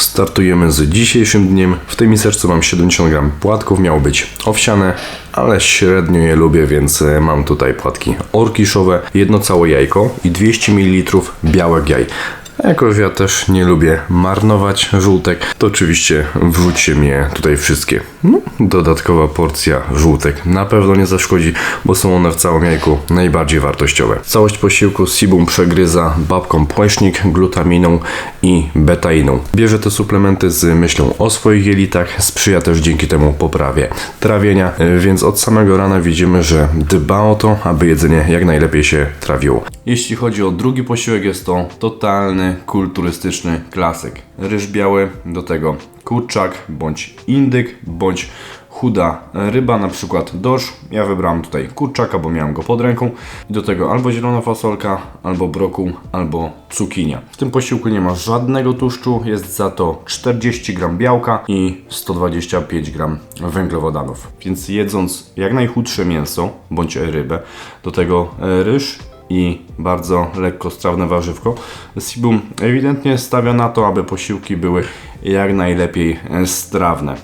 Startujemy z dzisiejszym dniem. W tej miseczce mam 70 gram płatków, miało być owsiane, ale średnio je lubię, więc e, mam tutaj płatki orkiszowe, jedno całe jajko i 200 ml białek jaj. A Jakoś ja też nie lubię marnować żółtek, to oczywiście wrzućcie mnie tutaj wszystkie. No, dodatkowa porcja żółtek na pewno nie zaszkodzi, bo są one w całym jajku najbardziej wartościowe. Całość posiłku Sibum przegryza babką płecznik, glutaminą i betainą. Bierze te suplementy z myślą o swoich jelitach, sprzyja też dzięki temu poprawie trawienia, y, więc od samego rana widzimy, że dba o to, aby jedzenie jak najlepiej się trawiło. Jeśli chodzi o drugi posiłek, jest to totalny, kulturystyczny klasyk. Ryż biały, do tego kurczak, bądź indyk, bądź chuda ryba, na przykład dorsz. Ja wybrałem tutaj kurczaka, bo miałem go pod ręką. Do tego albo zielona fasolka, albo brokuł, albo cukinia. W tym posiłku nie ma żadnego tłuszczu, jest za to 40 gram białka i 125 gram węglowodanów. Więc jedząc jak najchudsze mięso, bądź rybę, do tego e, ryż i bardzo lekko strawne warzywko. Sibum ewidentnie stawia na to, aby posiłki były jak najlepiej e, strawne.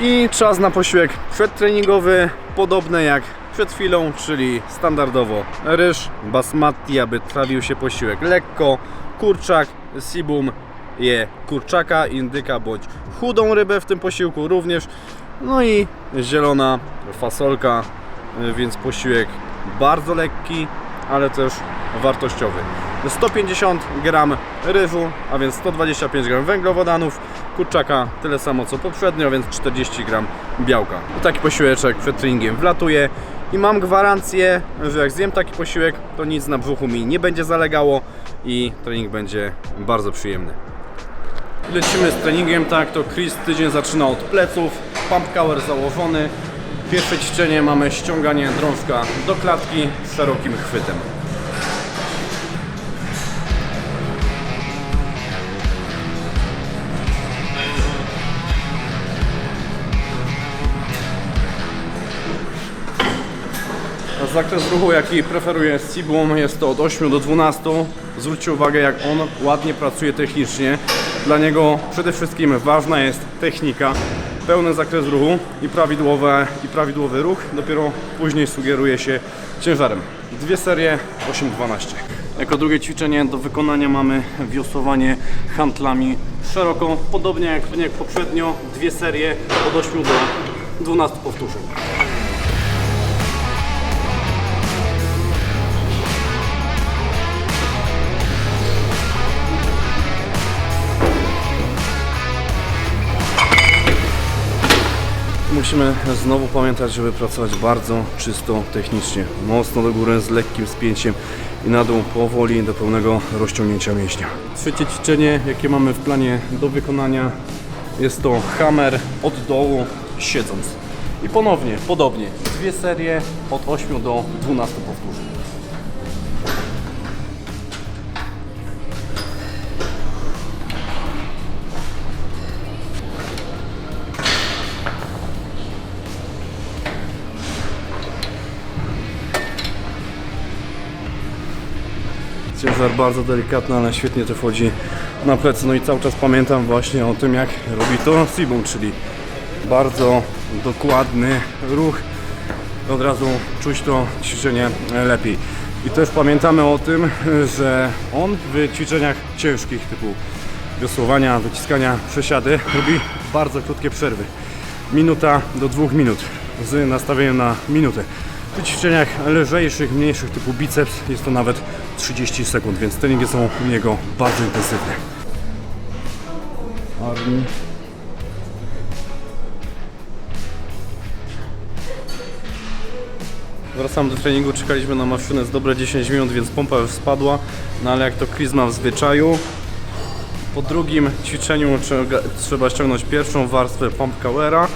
I czas na posiłek przedtreningowy, podobny jak przed chwilą, czyli standardowo ryż, basmati, aby trawił się posiłek lekko, kurczak, sibum je kurczaka, indyka bądź chudą rybę w tym posiłku również, no i zielona fasolka, y, więc posiłek bardzo lekki, ale też wartościowy. 150 gram ryżu, a więc 125 gram węglowodanów, kurczaka tyle samo co poprzednio, więc 40 gram białka. Taki posiłeczek przed treningiem wlatuje i mam gwarancję, że jak zjem taki posiłek, to nic na brzuchu mi nie będzie zalegało i trening będzie bardzo przyjemny. Lecimy z treningiem, tak to Chris tydzień zaczyna od pleców, pump cover założony. Pierwsze ćwiczenie mamy ściąganie drążka do klatki z szerokim chwytem. Zakres ruchu, jaki preferuje Sibum, jest to od 8 do 12. Zwróćcie uwagę, jak on ładnie pracuje technicznie. Dla niego przede wszystkim ważna jest technika, pełny zakres ruchu i, prawidłowe, i prawidłowy ruch. Dopiero później sugeruje się ciężarem. Dwie serie 8-12. Jako drugie ćwiczenie do wykonania mamy wiosłowanie handlami szeroko, podobnie jak, jak poprzednio, dwie serie od 8 do 12 powtórzeń. Musimy znowu pamiętać, żeby pracować bardzo czysto technicznie. Mocno do góry z lekkim spięciem i na dół powoli do pełnego rozciągnięcia mięśnia. Trzecie ćwiczenie, jakie mamy w planie do wykonania, jest to hammer od dołu siedząc. I ponownie, podobnie, dwie serie od 8 do 12 powtórzeń. Ciężar bardzo delikatny, ale świetnie to wchodzi na plecy. No i cały czas pamiętam właśnie o tym, jak robi to Sibum, czyli bardzo dokładny ruch. Od razu czuć to ćwiczenie lepiej. I też pamiętamy o tym, że on w ćwiczeniach ciężkich typu wiosłowania, wyciskania, przesiady robi bardzo krótkie przerwy. Minuta do dwóch minut z nastawieniem na minutę. W ćwiczeniach lżejszych, mniejszych typu biceps jest to nawet 30 sekund, więc treningi są u niego bardzo intensywne. Armi. Wracamy do treningu, czekaliśmy na maszynę z dobre 10 minut, więc pompa już spadła, no ale jak to Chris ma w zwyczaju, po drugim ćwiczeniu trzeba ściągnąć pierwszą warstwę pump cowera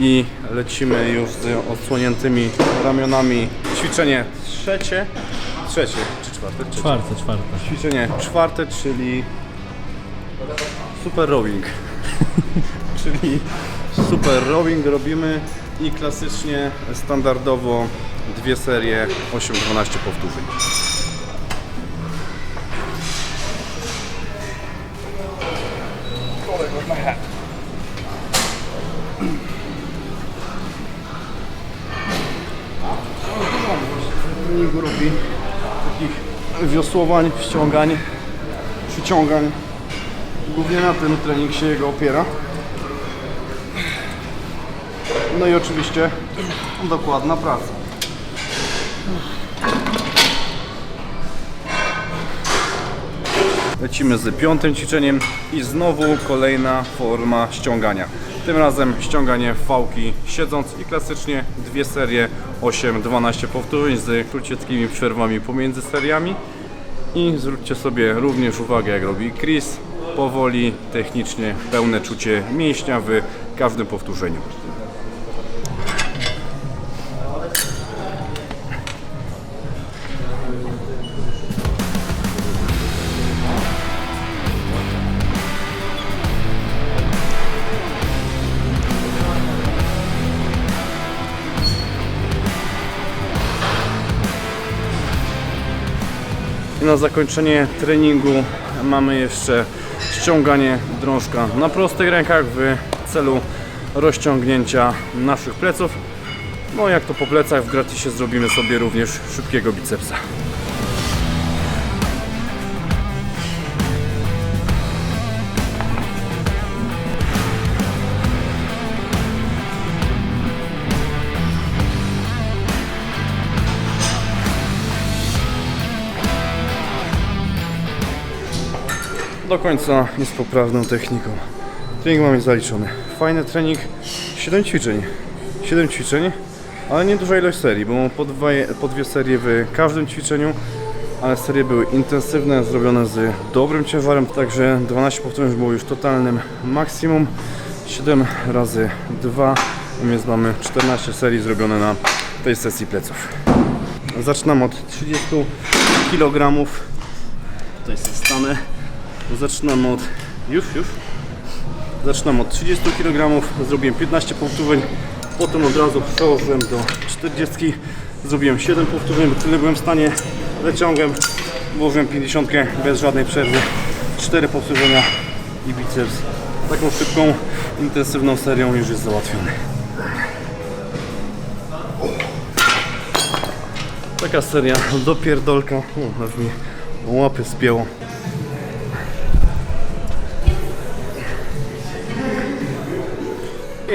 i lecimy już z odsłoniętymi ramionami. Ćwiczenie trzecie, trzecie czy czwarte? Trzecie. Czwarte, czwarte. Ćwiczenie czwarte, czyli super rowing. czyli super rowing robimy i klasycznie, standardowo dwie serie 8-12 powtórzeń. Treningu robi takich wiosłowań, ściągań, przyciągań. Głównie na tym trening się jego opiera. No i oczywiście dokładna praca. Lecimy z piątym ćwiczeniem i znowu kolejna forma ściągania. Tym razem ściąganie fałki siedząc i klasycznie dwie serie 8-12 powtórzeń z krócieckimi przerwami pomiędzy seriami. I zwróćcie sobie również uwagę jak robi Chris. Powoli, technicznie, pełne czucie mięśnia w każdym powtórzeniu. I na zakończenie treningu mamy jeszcze ściąganie drążka na prostych rękach w celu rozciągnięcia naszych pleców. No jak to po plecach w gratisie zrobimy sobie również szybkiego bicepsa. Do końca jest poprawną techniką. Trening mamy zaliczony. Fajny trening, 7 ćwiczeń. 7 ćwiczeń, ale nie duża ilość serii, bo po, dwa, po dwie serie w każdym ćwiczeniu, ale serie były intensywne, zrobione z dobrym ciężarem, także 12 powtórzeń było już totalnym maksimum. 7 razy 2, więc mamy 14 serii zrobione na tej sesji pleców. Zaczynam od 30 kg. Tutaj sobie stanę. Zaczynam od. Już, już. Zaczynam od 30 kg, zrobiłem 15 powtórzeń, potem od razu przełożyłem do 40, zrobiłem 7 powtórzeń, tyle byłem w stanie, wyciągłem, włożyłem 50 bez żadnej przerwy, 4 powtórzenia i biceps. Taką szybką, intensywną serią już jest załatwiony. Taka seria do pierdolka, o, aż mi łapy spięło.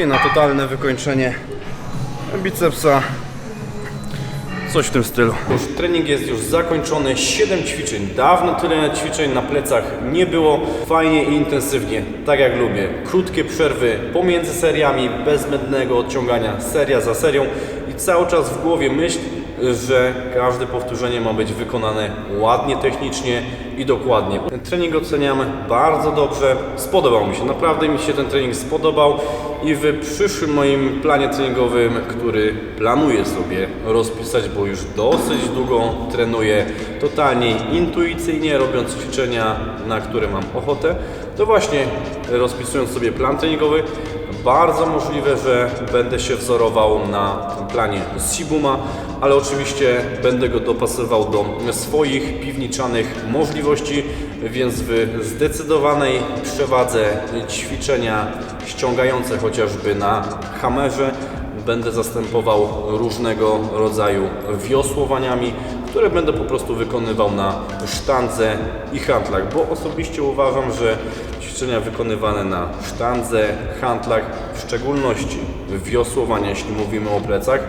I na totalne wykończenie bicepsa. Coś w tym stylu. Już trening jest już zakończony. 7 ćwiczeń. Dawno tyle ćwiczeń na plecach nie było. Fajnie i intensywnie, tak jak lubię. Krótkie przerwy pomiędzy seriami, bez odciągania, seria za serią i cały czas w głowie myśl, że każde powtórzenie ma być wykonane ładnie, technicznie i dokładnie. Ten trening oceniam bardzo dobrze. Spodobał mi się, naprawdę mi się ten trening spodobał i w przyszłym moim planie treningowym, który planuję sobie rozpisać, bo już dosyć długo trenuję totalnie intuicyjnie, robiąc ćwiczenia, na które mam ochotę, to właśnie rozpisując sobie plan treningowy, bardzo możliwe, że będę się wzorował na planie z Sibuma, ale oczywiście będę go dopasował do swoich piwniczanych możliwości, więc w zdecydowanej przewadze ćwiczenia ściągające chociażby na hamerze będę zastępował różnego rodzaju wiosłowaniami, które będę po prostu wykonywał na sztandze i handlach, bo osobiście uważam, że ćwiczenia wykonywane na sztandze, handlach, w szczególności wiosłowania, jeśli mówimy o plecach,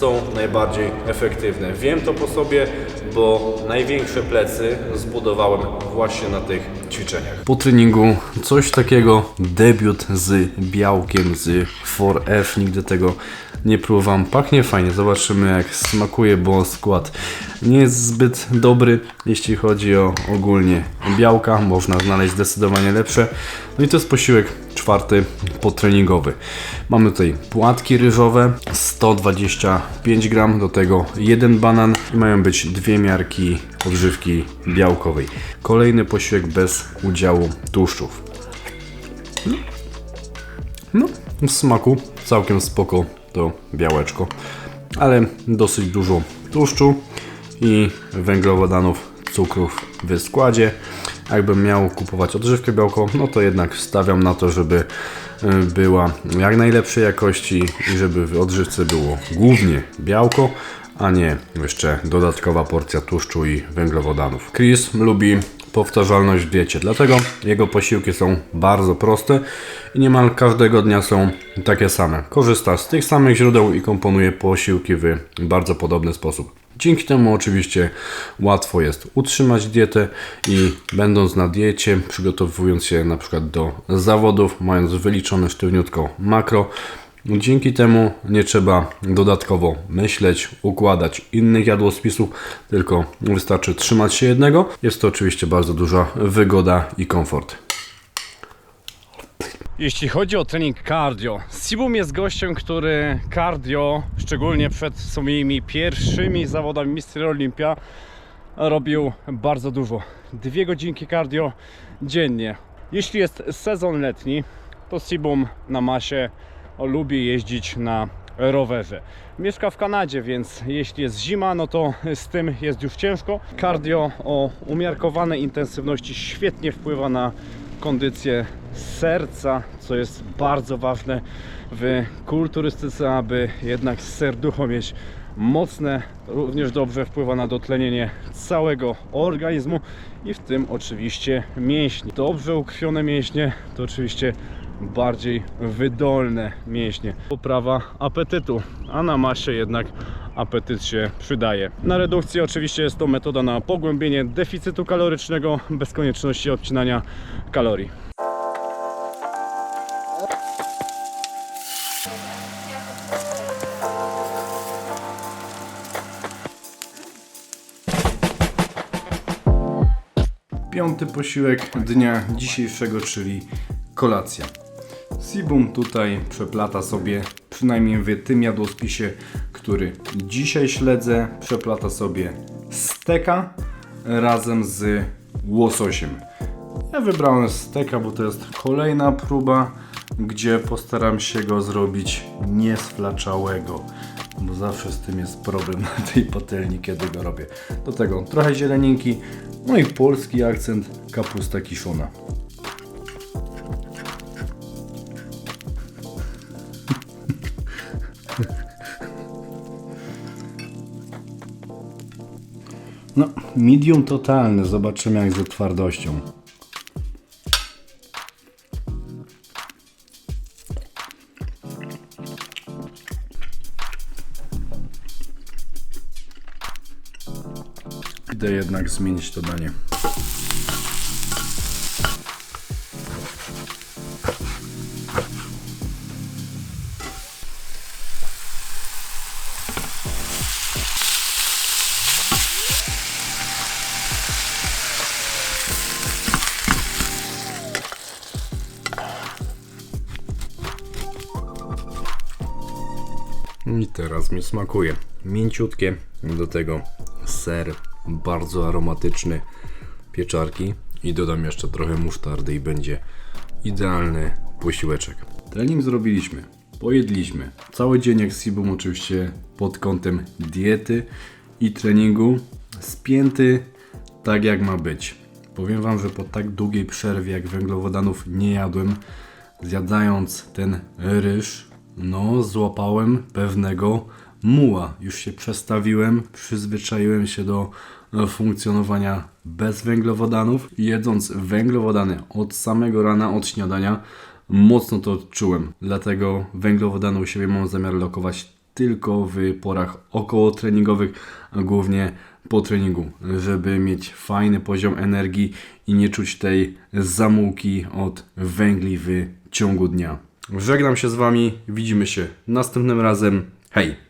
są najbardziej efektywne. Wiem to po sobie, bo największe plecy zbudowałem właśnie na tych ćwiczeniach. Po treningu coś takiego, debiut z białkiem, z 4F, nigdy tego nie próbowałem. Pachnie fajnie, zobaczymy jak smakuje, bo skład nie jest zbyt dobry, jeśli chodzi o ogólnie białka. Można znaleźć zdecydowanie lepsze. No i to jest posiłek czwarty potreningowy. Mamy tutaj płatki ryżowe, 125 gram, do tego jeden banan i mają być dwie miarki odżywki białkowej. Kolejny posiłek bez udziału tłuszczów. No, w smaku całkiem spoko to białeczko. ale dosyć dużo tłuszczu i węglowodanów, cukrów w składzie. Jakbym miał kupować odżywkę białko, no to jednak stawiam na to, żeby y, była jak najlepszej jakości i żeby w odżywce było głównie białko, a nie jeszcze dodatkowa porcja tłuszczu i węglowodanów. Chris lubi powtarzalność w diecie, dlatego jego posiłki są bardzo proste i niemal każdego dnia są takie same. Korzysta z tych samych źródeł i komponuje posiłki w bardzo podobny sposób. Dzięki temu oczywiście łatwo jest utrzymać dietę i będąc na diecie, przygotowując się na przykład do zawodów, mając wyliczone sztywniutko makro, Dzięki temu nie trzeba dodatkowo myśleć, układać innych jadłospisów, tylko wystarczy trzymać się jednego. Jest to oczywiście bardzo duża wygoda i komfort. Jeśli chodzi o trening cardio, Sibum jest gościem, który cardio, szczególnie przed swoimi pierwszymi zawodami Mister Olympia, robił bardzo dużo. Dwie godzinki cardio dziennie. Jeśli jest sezon letni, to Sibum na masie lubi jeździć na rowerze. Mieszka w Kanadzie, więc jeśli jest zima, no to z tym jest już ciężko. Cardio o umiarkowanej intensywności świetnie wpływa na kondycję serca, co jest bardzo ważne w kulturystyce, aby jednak serducho mieć mocne, również dobrze wpływa na dotlenienie całego organizmu i w tym oczywiście mięśni. Dobrze ukrwione mięśnie to oczywiście bardziej wydolne mięśnie. Poprawa apetytu, a na masie jednak apetyt się przydaje. Na redukcji oczywiście jest to metoda na pogłębienie deficytu kalorycznego bez konieczności odcinania kalorii. Piąty posiłek dnia dzisiejszego, czyli kolacja. Sibum tutaj przeplata sobie, przynajmniej w tym jadłospisie, który dzisiaj śledzę, przeplata sobie steka razem z łososiem. Ja wybrałem steka, bo to jest kolejna próba, gdzie postaram się go zrobić niesflaczałego, bo zawsze z tym jest problem na tej patelni, kiedy go robię. Do tego trochę zieleninki, no i polski akcent kapusta kiszona. Medium totalny. Zobaczymy jak ze twardością. Idę jednak zmienić to danie. Mi smakuje. Mięciutkie, do tego ser bardzo aromatyczny, pieczarki i dodam jeszcze trochę musztardy i będzie idealny posiłeczek. Trening zrobiliśmy, pojedliśmy. Cały dzień jak Sibum oczywiście pod kątem diety i treningu spięty tak jak ma być. Powiem Wam, że po tak długiej przerwie jak węglowodanów nie jadłem, zjadając ten ryż, no złapałem pewnego muła. Już się przestawiłem, przyzwyczaiłem się do e, funkcjonowania bez węglowodanów. Jedząc węglowodany od samego rana, od śniadania, mocno to odczułem. Dlatego węglowodany u siebie mam zamiar lokować tylko w porach około treningowych, a głównie po treningu, żeby mieć fajny poziom energii i nie czuć tej zamułki od węgli w ciągu dnia. Żegnam się z Wami, widzimy się następnym razem. Hej!